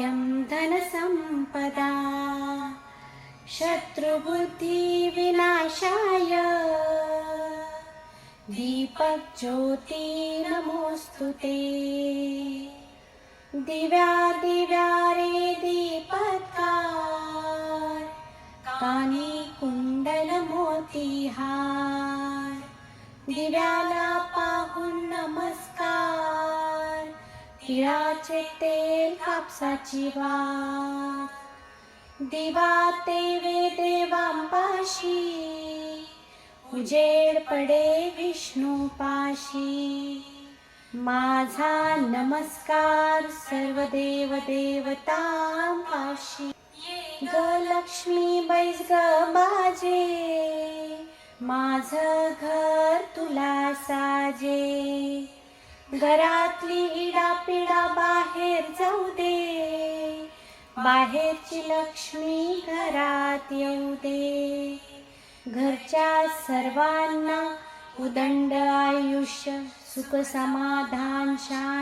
सौख्यं धनसम्पदा। शत्रुबुद्धिविनाशाय। दीपज्योती नमोऽस्तु ते। दिव्या दिव्या रे दिव्याला तिळाचे तेल कापसाची वात. दिवा तेवे देवांपाशी उजेड पडे विष्णूपाशी. माझा नमस्कार सर्व देव देवतांपाशी. ग लक्ष्मी बैस ग बाजे माझ घर तुला साजे. घरातली इडापिडा बाहेर जाऊ दे. बाहेरची लक्ष्मी घरात येऊ दे. घरच्या सर्वांना उदंड आयुष्य सुख समाधान शांत